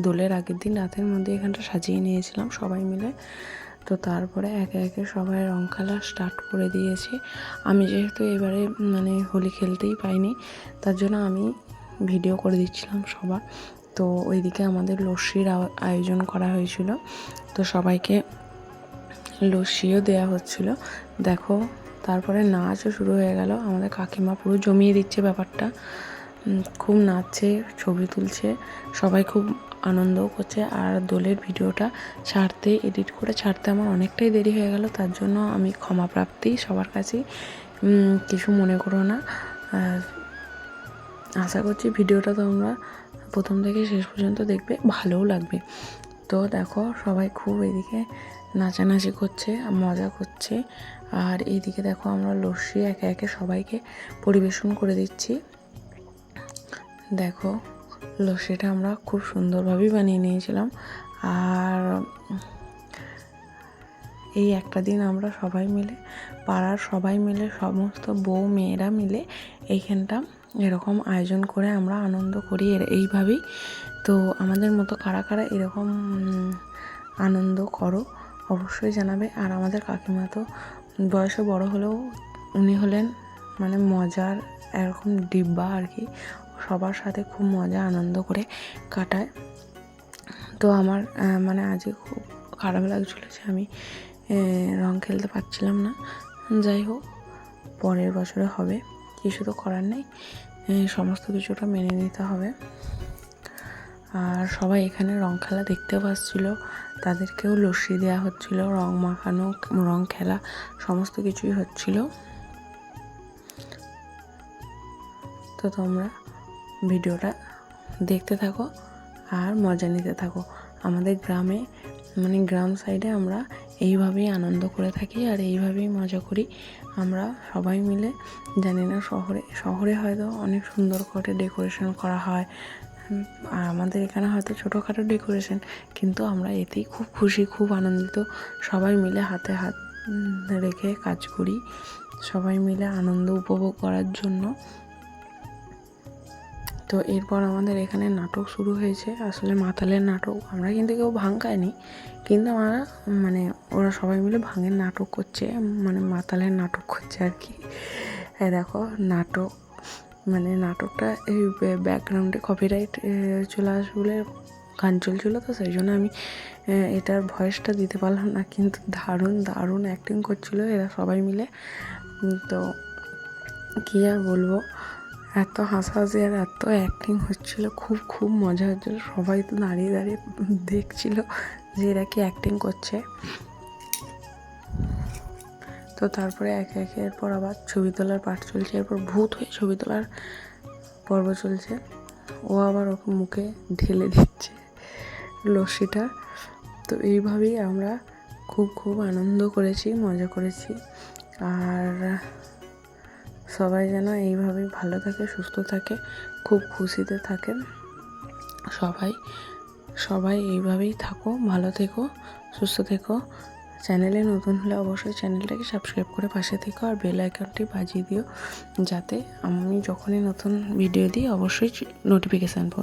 দোলের আগের দিন রাতের মধ্যে এখানটা সাজিয়ে নিয়েছিলাম সবাই মিলে। তো তারপরে একে একে সবাই রং খেলা স্টার্ট করে দিয়েছে। আমি যেহেতু এবারে মানে হোলি খেলতেই পাইনি, তার জন্য আমি ভিডিও করে দিচ্ছিলাম সবার। তো ওইদিকে আমাদের লস্যির আয়োজন করা হয়েছিল। তো সবাইকে লস্যিও দেওয়া হচ্ছিল। দেখো, তারপরে নাচও শুরু হয়ে গেল। আমাদের কাকিমা পুরো জমিয়ে দিচ্ছে ব্যাপারটা। খুব নাচছে, ছবি তুলছে। সবাই খুব আনন্দও করছে আর দোলের ভিডিওটা ছাড়তে, এডিট করে ছাড়তে আমার অনেকটাই দেরি হয়ে গেল, তার জন্য আমি ক্ষমা প্রাপ্তি সবার কাছেই। কিছু মনে করো না। আশা করছি ভিডিওটা তোমরা প্রথম থেকে শেষ পর্যন্ত দেখবে, ভালোও লাগবে। তো দেখো, সবাই খুব এদিকে নাচানাচি করছে, মজা করছে। আর এইদিকে দেখো, আমরা লস্যি একে একে সবাইকে পরিবেশন করে দিচ্ছি। দেখো। লস্যিটা আমরা খুব সুন্দরভাবেই বানিয়ে নিয়েছিলাম। আর এই একটা দিন আমরা সবাই মিলে, পাড়ার সবাই মিলে, সমস্ত বউ মেয়েরা মিলে এইখানটা এরকম আয়োজন করে আমরা আনন্দ করি এইভাবেই। তো আমাদের মতো কারা কারা এরকম আনন্দ করো অবশ্যই জানাবে। আর আমাদের কাকিমা তো বয়সে বড় হলেও উনি হলেন মানে মজার এরকম ডিব্বা আর কি। সবার সাথে খুব মজা, আনন্দ করে কাটায়। তো আমার মানে আজকে খুব খারাপ লাগছিল যে আমি রং খেলতে পারছিলাম না। যাই হোক, পরের বছরে হবে, কিছু তো করার নেই। সমস্ত কিছুটা মেনে নিতে হবে। আর সবাই এখানে রং খেলা দেখতেও পাচ্ছিল তাদেরকেও লস্যি দেওয়া হচ্ছিল, রং মাখানো, রং খেলা, সমস্ত কিছুই হচ্ছিল। তো তোমরা ভিডিওটা দেখতে থাকো আর মজা নিতে থাকো। আমাদের গ্রামে মানে গ্রাম সাইডে আমরা এইভাবেই আনন্দ করে থাকি আর এইভাবেই মজা করি। আমরা সবাই মিলে, জানি না শহরে শহরে হয়তো অনেক সুন্দর করে ডেকোরেশন করা হয়। আর আমাদের এখানে হয়তো ছোটোখাটো ডেকোরেশন কিন্তু আমরা এতেই খুব খুশি, খুব আনন্দিত। সবাই মিলে হাতে হাত রেখে কাজ করি। সবাই মিলে আনন্দ উপভোগ করার জন্য তো এরপর আমাদের এখানে নাটক শুরু হয়েছে। আসলে মাতালের নাটক আমরা কিন্তু কেউ ভাং খাইনি কিন্তু আমরা মানে ওরা সবাই মিলে ভাঙের নাটক করছে মানে মাতালের নাটক করছে আর কি দেখো, নাটক মানে নাটকটা এই ব্যাকগ্রাউন্ডে কপিরাইট চলে আসবে গান চলছিল তো সেই জন্য আমি এটার ভয়েসটা দিতে পারলাম না। কিন্তু দারুণ দারুণ অ্যাক্টিং করছিল এরা সবাই মিলে। তো কী আর বলব? এত হাসাহাসি আর এত অ্যাক্টিং হচ্ছিল, খুব খুব মজা হচ্ছিল। সবাই তো দাঁড়িয়ে দাঁড়িয়ে দেখছিল যে এরা কি অ্যাক্টিং করছে। তো তারপরে একে একে এরপর আবার ছবি তোলার পাঠ চলছে, এরপর ভূত হয়ে ছবি তোলার পর্ব চলছে। ও আবার ওকে মুখে ঢেলে দিচ্ছে লস্যিটা। তো এইভাবেই আমরা খুব খুব আনন্দ করেছি, মজা করেছি। আর সবাই যেন এইভাবেই ভালো থাকে, সুস্থ থাকে, খুব খুশিতে থাকে সবাই সবাই এইভাবেই থাকো, ভালো থেকো, সুস্থ থেকো। চ্যানেলে নতুন হলে অবশ্যই চ্যানেলটাকে সাবস্ক্রাইব করে পাশে থেকো আর বেল আইকনটি বাজিয়ে দিও, যাতে আমি যখনই নতুন ভিডিও দিই, অবশ্যই নোটিফিকেশান পাবো